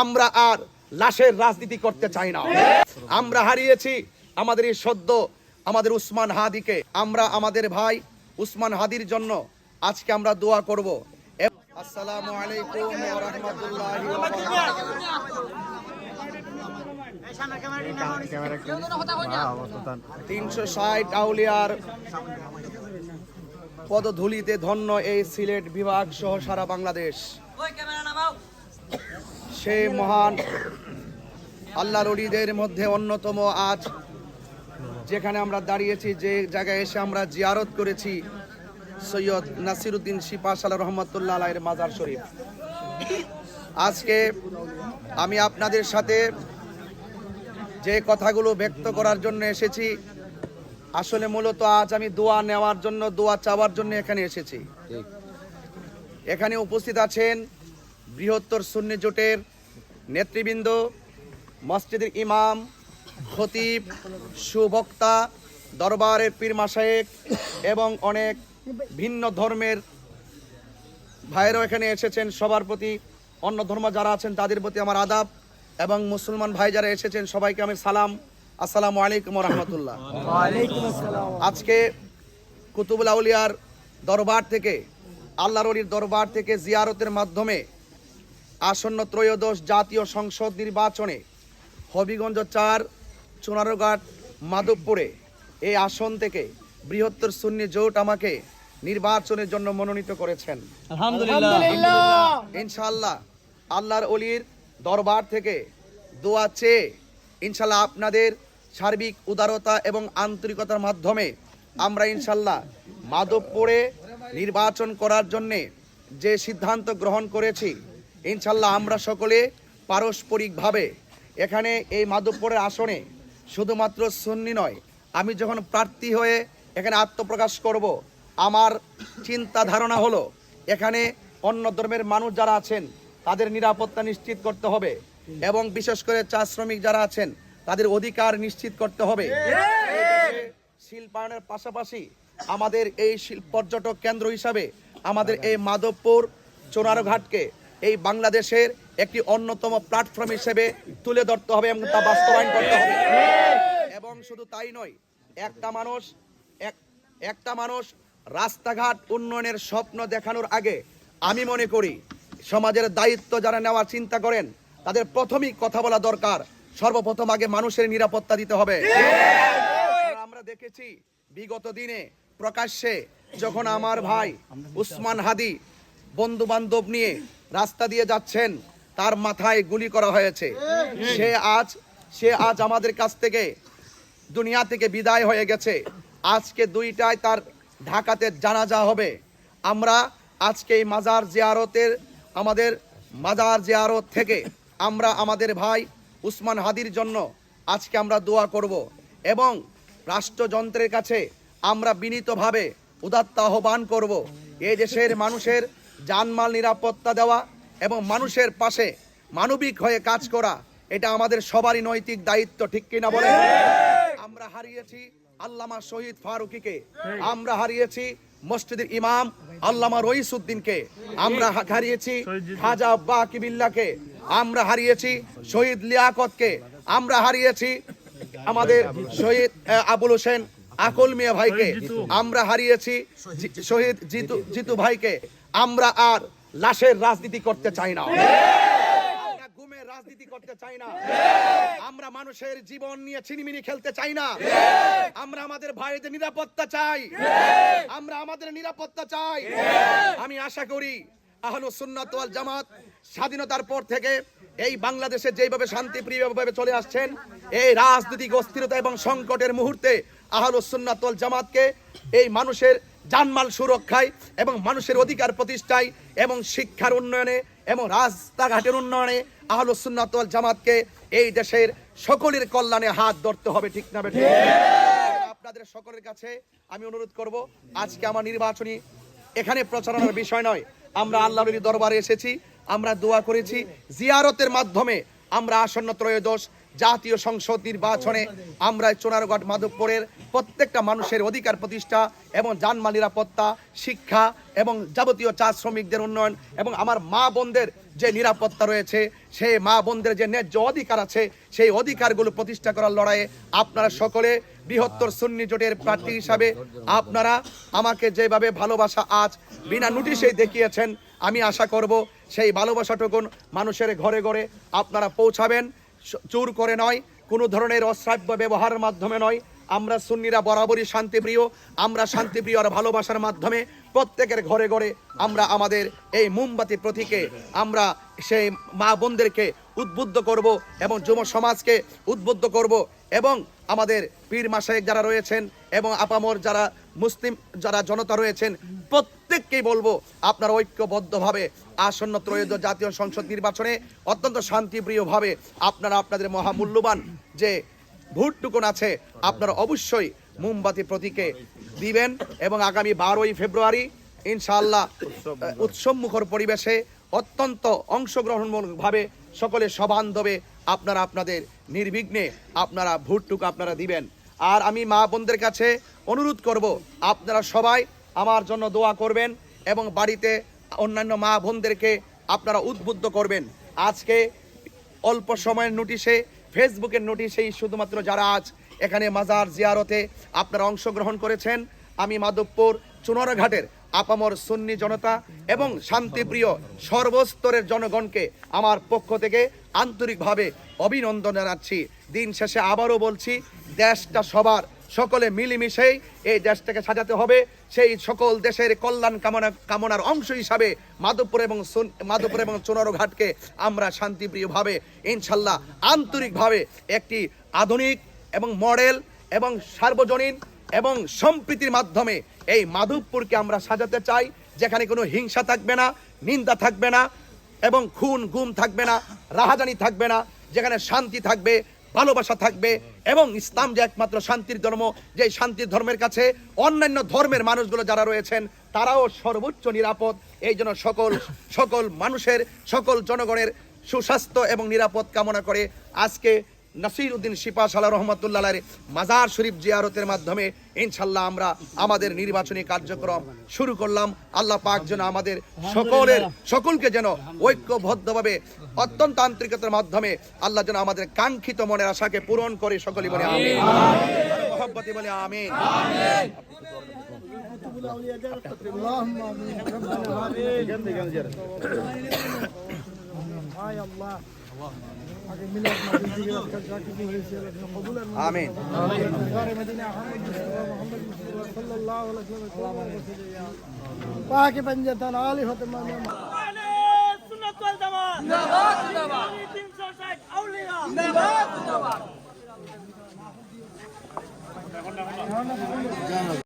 আমরা আর লাশের রাজনীতি করতে চাই না। আমরা হারিয়েছি আমাদের এই সদ্য, আমাদের উসমান হাদিকে। আমরা আমাদের ভাই উসমান হাদির জন্য আজকে আমরা দোয়া করব। আসসালামু আলাইকুম। তিনশো ষাট আউলিয়ার পদধূলিতে ধন্য এই সিলেট বিভাগ সহ সারা বাংলাদেশ। সে মহান আল্লাহর অলিদের মধ্যে অন্যতম আজ যেখানে আমরা দাঁড়িয়েছি যে জায়গায় এসে আমরা জিয়ারত করেছি সৈয়দ নাসিরুদ্দিন শিপা সাল রহমতুল্লাহ আলাইয়ের মাজার শরীফ। আজকে আমি আপনাদের সাথে যে কথাগুলো ব্যক্ত করার জন্য এসেছি আসলে মূলত আজ আমি দোয়া নেওয়ার জন্য দোয়া চাওয়ার জন্য এখানে এসেছি। এখানে উপস্থিত আছেন বৃহত্তর সুন্নি জোটের নেতৃবৃন্দ মসজিদের ইমাম খতিব সুবক্তা দরবারের পীর মাসায়েক এবং অনেক ভিন্ন ধর্মের ভাইরাও এখানে এসেছেন। সবার প্রতি অন্য ধর্ম যারা আছেন তাদের প্রতি আমার আদাব এবং মুসলমান ভাই যারা এসেছেন সবাইকে আমি সালাম। আসসালামু আলাইকুম রহমতুল্লাহ। আজকে কুতুবুল আউলিয়ার দরবার থেকে আল্লাহর দরবার থেকে জিয়ারতের মাধ্যমে আসন্ন ত্রয়োদশ জাতীয় সংসদ নির্বাচনে হবিগঞ্জ চার চুনারঘাট মাধবপুরে এই আসন থেকে বৃহত্তর সুন্নি জোট আমাকে নির্বাচনের জন্য মনোনীত করেছেন। ইনশাল্লাহ আল্লাহর অলির দরবার থেকে দোয়া চেয়ে ইনশাল্লাহ আপনাদের সার্বিক উদারতা এবং আন্তরিকতার মাধ্যমে আমরা ইনশাল্লাহ মাধবপুরে নির্বাচন করার জন্যে যে সিদ্ধান্ত গ্রহণ করেছি ইনশাল্লাহ আমরা সকলে পারস্পরিকভাবে এখানে এই মাধবপুরের আসনে শুধুমাত্র সুন্নি নয়, আমি যখন প্রার্থী হয়ে এখানে আত্মপ্রকাশ করব, আমার চিন্তা ধারণা হলো এখানে অন্য ধর্মের মানুষ যারা আছেন, তাদের নিরাপত্তা নিশ্চিত করতে হবে এবং বিশেষ করে চা শ্রমিক যারা আছেন, তাদের অধিকার নিশ্চিত করতে হবে। শিল্পায়নের পাশাপাশি আমাদের এই শিল্প পর্যটক কেন্দ্র হিসাবে আমাদের এই মাধবপুর চোনারঘাটকে এই বাংলাদেশের একটি অন্যতম প্ল্যাটফর্ম হিসেবে তুলে ধরতে হবে এবং তা বাস্তবায়ন করতে হবে। এবং শুধু তাই নয়, একটা মানুষ, এক, একটা মানুষ রাস্তাঘাট উন্নয়নের স্বপ্ন দেখানোর আগে আমি মনে করি সমাজের দায়িত্ব যারা নেওয়ার চিন্তা করেন, তাদের প্রথমেই কথা বলা দরকার, সর্বপ্রথম আগে মানুষের নিরাপত্তা দিতে হবে। আমরা দেখেছি, বিগত দিনে প্রকাশ্যে যখন আমার ভাই উসমান হাদি বন্ধু বান্ধব নিয়ে রাস্তা দিয়ে যাচ্ছেন, তার মাথায় গুলি করা হয়েছে। সে আজ সে আজ আমাদের কাছ থেকে দুনিয়া থেকে বিদায় হয়ে গেছে। আজকে দুইটায় তার ঢাকাতে জানাজা হবে। আমরা আজকে এই মাজার জিয়ারতের, আমাদের মাজার জিয়ারত থেকে আমরা আমাদের ভাই উসমান হাদির জন্য আজকে আমরা দোয়া করব এবং রাষ্ট্রযন্ত্রের কাছে আমরা বিনীতভাবে উদাত্ত আহ্বান করব। এই দেশের মানুষের জানমাল নিরাপত্তা দেওয়া এবং মানুষের পাশে মানবিক হয়ে কাজ করা, এটা আমাদের সবারই নৈতিক দায়িত্ব, ঠিক কিনা বলে আমরা হারিয়েছি আল্লামা শহীদ ফারুকিকে, আমরা হারিয়েছি মসজিদের ইমাম আল্লামা রইসুদ্দিনকে, আমরা হারিয়েছি খাজা বাকিবিল্লাকে আমরা হারিয়েছি শহীদ লিয়াকতকে, আমরা হারিয়েছি আমাদের শহীদ আবুল হোসেন আকল মিয়া ভাইকে, আমরা হারিয়েছি শহীদ জিতু জিতু ভাইকে আমরা আর লাশের রাজনীতি করতে চাই না। গুমের রাজনীতি করতে চাই না। আমরা মানুষের জীবন নিয়ে ছিনিমিনি খেলতে চাই না। আমরা আমাদের ভাইদের নিরাপত্তা চাই। আমরা আমাদের নিরাপত্তা চাই। আমি আশা করি আহলো সুন্নাত ওয়াল জামাত স্বাধীনতার পর থেকে এই বাংলাদেশে যেভাবে শান্তিপ্রিয়ভাবে চলে আসছেন, এই রাজনৈতিক অস্থিরতা এবং সংকটের মুহূর্তে আহলো সুন্নাত ওয়াল জামাতকে এই মানুষের জানমাল সুরক্ষায় এবং মানুষের অধিকার প্রতিষ্ঠায় এবং শিক্ষার উন্নয়নে এবং রাস্তাঘাটের উন্নয়নে আহলো সুন্নাত ওয়াল জামাতকে এই দেশের সকলের কল্যাণে হাত ধরতে হবে, ঠিক না বেঠিক আপনাদের সকলের কাছে আমি অনুরোধ করব, আজকে আমার নির্বাচনী এখানে প্রচারণার বিষয় নয়। আমরা আল্লাহর দরবারে এসেছি, আমরা দোয়া করেছি, জিয়ারতের মাধ্যমে আমরা আসন্ন ত্রয়োদশ জাতীয় সংসদ নির্বাচনে আমরা চোনারগড় মাধবপুরের প্রত্যেকটা মানুষের অধিকার প্রতিষ্ঠা এবং জানমাল নিরাপত্তা, শিক্ষা এবং যাবতীয় চা শ্রমিকদের উন্নয়ন এবং আমার মা বোনদের যে নিরাপত্তা রয়েছে সেই মা বোনদের যে ন্যায্য অধিকার আছে, সেই অধিকারগুলো প্রতিষ্ঠা করার লড়াইয়ে আপনারা সকলে বৃহত্তর সুন্নি জোটের প্রার্থী হিসাবে আপনারা আমাকে যেভাবে ভালোবাসা আজ বিনা নোটিশেই দেখিয়েছেন, আমি আশা করব সেই ভালোবাসাটুকুন মানুষের ঘরে ঘরে আপনারা পৌঁছাবেন। জোর করে নয়, কোনো ধরনের অশ্রাব্য ব্যবহারের মাধ্যমে নয়। আমরা সুন্নিরা বরাবরই শান্তিপ্রিয়, আমরা শান্তিপ্রিয় আর ভালোবাসার মাধ্যমে প্রত্যেকের ঘরে ঘরে আমরা আমাদের এই মোমবাতি প্রতীকে আমরা সেই মা বোনদেরকে উদ্বুদ্ধ করব এবং যুব সমাজকে উদ্বুদ্ধ করব এবং আমাদের পীর মাসায়েক যারা রয়েছেন এবং আপামর যারা মুসলিম, যারা জনতা রয়েছেন প্রত্যেককেই বলব, আপনারা ঐক্যবদ্ধভাবে আসন্ন ত্রয়োদশ জাতীয় সংসদ নির্বাচনে অত্যন্ত শান্তিপ্রিয়ভাবে আপনারা আপনাদের মহামূল্যবান যে ভোটটুকুন আছে, আপনারা অবশ্যই মোমবাতি প্রতীকে দিবেন এবং আগামী বারোই ফেব্রুয়ারি ইনশাআল্লাহ উৎসব মুখর পরিবেশে অত্যন্ত অংশগ্রহণমূলকভাবে সকলে সবান্ধবে আপনারা আপনাদের নির্বিঘ্নে আপনারা ভোটটুকু আপনারা দিবেন। আর আমি মা বোনদের কাছে অনুরোধ করব, আপনারা সবাই আমার জন্য দোয়া করবেন এবং বাড়িতে অন্যান্য মা বোনদেরকে আপনারা উদ্বুদ্ধ করবেন। আজকে অল্প সময়ের নোটিশে, ফেসবুকের নোটিশেই শুধুমাত্র যারা আজ এখানে মাজার জিয়ারতে আপনারা অংশগ্রহণ করেছেন, আমি মাধবপুর চুনরঘাটের আপামর সুন্নি জনতা এবং শান্তিপ্রিয় সর্বস্তরের জনগণকে আমার পক্ষ থেকে আন্তরিকভাবে অভিনন্দন জানাচ্ছি। দিন শেষে আবারও বলছি, দেশটা সবার সকলে মিলেমিশেই এই দেশটাকে সাজাতে হবে। সেই সকল দেশের কল্যাণ কামনা, কামনার অংশ হিসাবে মাধবপুর এবং মাধবপুর এবং চুনারঘাটকে আমরা শান্তিপ্রিয়ভাবে, ইনশাল্লাহ আন্তরিকভাবে একটি আধুনিক এবং মডেল এবং সার্বজনীন এবং সম্প্রীতির মাধ্যমে এই মাধবপুরকে আমরা সাজাতে চাই। যেখানে কোনো হিংসা থাকবে না, নিন্দা থাকবে না এবং খুন, গুম থাকবে না, রাহাজানি থাকবে না। যেখানে শান্তি থাকবে, ভালোবাসা থাকবে এবং ইসলাম যে একমাত্র শান্তির ধর্ম যে শান্তির ধর্মের কাছে অন্যান্য ধর্মের মানুষগুলো যারা রয়েছেন, তারাও সর্বোচ্চ নিরাপদ। এই জন্য সকল সকল মানুষের, সকল জনগণের সুস্বাস্থ্য এবং নিরাপদ কামনা করে আজকে নাসির উদ্দিন শিপা সালা রহমতুল্লাহ মাজার শরীফ জিয়ারতের মাধ্যমে ইনশাল্লাহ আমরা আমাদের নির্বাচনী কার্যক্রম শুরু করলাম। আল্লাহ পাক যেন আমাদের সকলের সকলকে যেন ঐক্যবদ্ধভাবে অত্যন্ত আন্তরিকতার মাধ্যমে আল্লাহ যেন আমাদের কাঙ্ক্ষিত মনের আশাকে পূরণ করে সকলে বলে আমিন। আমিন। পাকে পঞ্জাতন আলী হতে মানে সুন্নাত ওয়াল জামাত জিন্দাবাদ জিন্দাবাদ 360 আউলিয়া জিন্দাবাদ জিন্দাবাদ